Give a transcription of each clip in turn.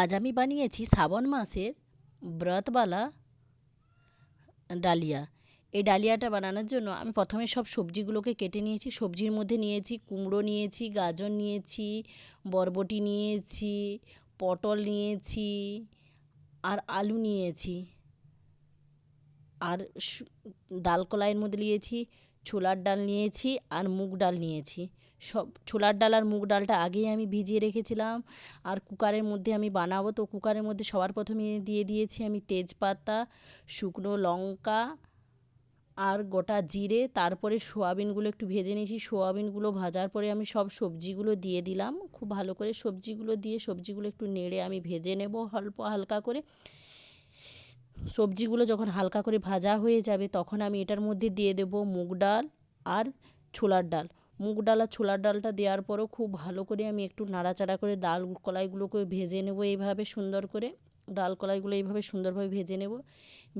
আজ আমি বানিয়েছি শ্রাবণ মাসের ব্রতবালা ডালিয়া। এই ডালিয়াটা বানানোর জন্য আমি প্রথমে সব সবজিগুলোকে কেটে নিয়েছি। সবজির মধ্যে নিয়েছি কুমড়ো নিয়েছি, গাজর নিয়েছি, বরবটি নিয়েছি, পটল নিয়েছি আর আলু নিয়েছি। আর ডাল কলাইয়ের মধ্যে নিয়েছি ছোলার ডাল নিয়েছি আর মুগ ডাল নিয়েছি। সব ছোলার ডাল আর মুগ ডালটা আগেই আমি ভিজিয়ে রেখেছিলাম। আর কুকারের মধ্যে আমি বানাবো। তো কুকারের মধ্যে সবার প্রথমে দিয়ে দিয়েছি আমি তেজপাতা, শুকনো লঙ্কা আর গোটা জিরে। তারপরে সোয়াবিনগুলো একটু ভেজে নিয়েছি। সোয়াবিনগুলো ভাজার পরে আমি সব সবজিগুলো দিয়ে দিলাম। খুব ভালো করে সবজিগুলো দিয়ে সবজিগুলো একটু নেড়ে আমি ভেজে নেব অল্প হালকা করে। সবজিগুলো যখন হালকা করে ভাজা হয়ে যাবে, তখন আমি এটার মধ্যে দিয়ে দেবো মুগ ডাল আর ছোলার ডাল। মুগ ডাল আর ছোলার ডালটা দেওয়ার পরও খুব ভালো করে আমি একটু নাড়াচাড়া করে ডাল কলাইগুলোকে ভেজে নেব এইভাবে সুন্দর করে। ডাল কলাইগুলো এইভাবে সুন্দরভাবে ভেজে নেব।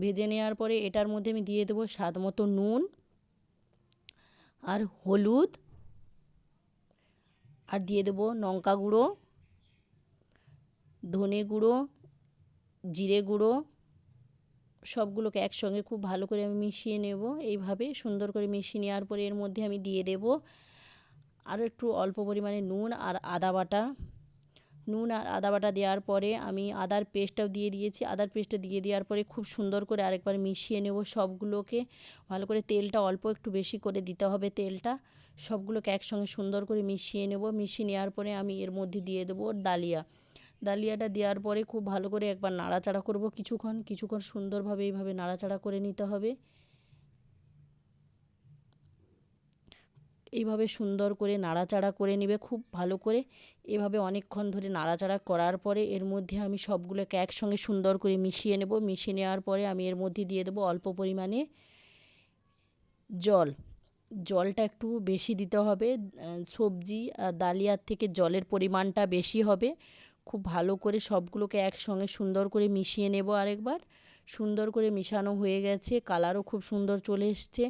ভেজে নেওয়ার পরে এটার মধ্যে আমি দিয়ে দেবো স্বাদ মতো নুন আর হলুদ আর দিয়ে দেবো লঙ্কা গুঁড়ো, ধনে গুঁড়ো, জিরে গুঁড়ো সবগুলোকে একসঙ্গে খুব ভালো করে আমি মিশিয়ে নেব। এইভাবে সুন্দর করে মিশিয়ে নেওয়ার পরে এর মধ্যে আমি দিয়ে দেব আরও একটু অল্প পরিমাণে নুন আর আদা বাটা। নুন আর আদা বাটা দেওয়ার পরে আমি আদার পেস্টটাও দিয়ে দিয়েছি। আদার পেস্টটা দিয়ে দেওয়ার পরে খুব সুন্দর করে আরেকবার মিশিয়ে নেব সবগুলোকে। ভালো করে তেলটা অল্প একটু বেশি করে দিতে হবে তেলটা। সবগুলোকে একসঙ্গে সুন্দর করে মিশিয়ে নেব। মিশিয়ে নেওয়ার পরে আমি এর মধ্যে দিয়ে দেবো ডালিয়া। ডালিয়াটা দেওয়ার পরে খুব ভালো করে একবার নাড়াচাড়া করব কিছুক্ষণ। কিছুক্ষণ সুন্দরভাবে এইভাবে নাড়াচাড়া করে নিতে হবে। এইভাবে সুন্দর করে নাড়াচাড়া করে নেবে খুব ভালো করে। এভাবে অনেকক্ষণ ধরে নাড়াচাড়া করার পরে এর মধ্যে আমি সবগুলোকে একসঙ্গে সুন্দর করে মিশিয়ে নেব। মিশিয়ে নেওয়ার পরে আমি এর মধ্যে দিয়ে দেবো অল্প পরিমাণে জল। জলটা একটু বেশি দিতে হবে। সবজি আর ডালিয়ার থেকে জলের পরিমাণটা বেশি হবে। খুব ভালো করে সবগুলোকে একসঙ্গে সুন্দর করে মিশিয়ে নেব আরেকবার। সুন্দর করে মিশানো হয়ে গেছে, কালারও খুব সুন্দর চলে এসছে।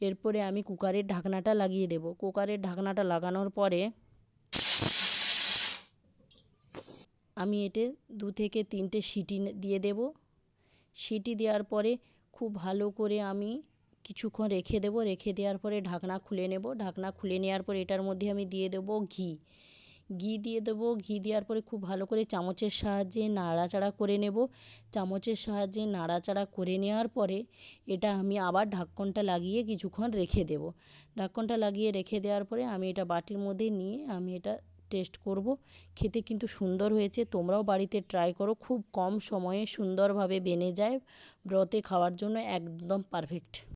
এরপরে আমি কুকারের ঢাকনাটা লাগিয়ে দেব। কুকারের ঢাকনাটা লাগানোর পরে আমি এতে দু থেকে তিনটে সিটি দিয়ে দেব। সিটি দেওয়ার পরে খুব ভালো করে আমি কিছুক্ষণ রেখে দেব। রেখে দেওয়ার পরে ঢাকনা খুলে নেব। ঢাকনা খুলে নেওয়ার পরে এটার মধ্যে আমি দিয়ে দেবো ঘি। ঘি দিয়ে দেবো। ঘি দেওয়ার পরে খুব ভালো করে চামচের সাহায্যে নাড়াচাড়া করে নেব। চামচের সাহায্যে নাড়াচাড়া করে নেওয়ার পরে এটা আমি আবার ঢাকনটা লাগিয়ে কিছুক্ষণ রেখে দেব। ঢাকনটা লাগিয়ে রেখে দেওয়ার পরে আমি এটা বাটির মধ্যে নিয়ে আমি এটা টেস্ট করব। খেতে কিন্তু সুন্দর হয়েছে। তোমরাও বাড়িতে ট্রাই করো। খুব কম সময়ে সুন্দরভাবে বেনে যায়। ব্রতে খাওয়ার জন্য একদম পারফেক্ট